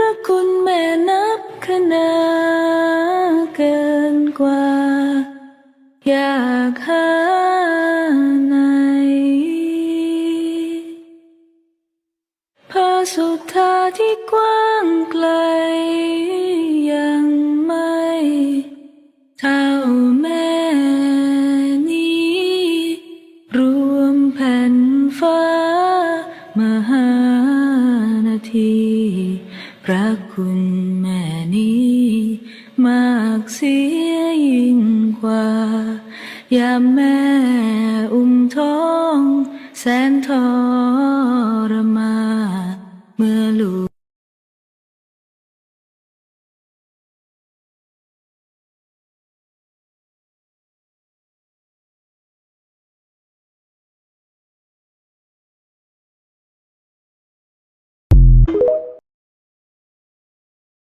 ระคุณแม่นับขนาเกินกว่า อยากหาไหนพระสุธาที่กว้างไกล ยังไม่เท่าแม่นี้ รวมแผ่นฟ้ามหานาที พระคุณแม่นี้ มากเสียยิ่งกว่า ยามแม่อุ้มท้อง แสนทรม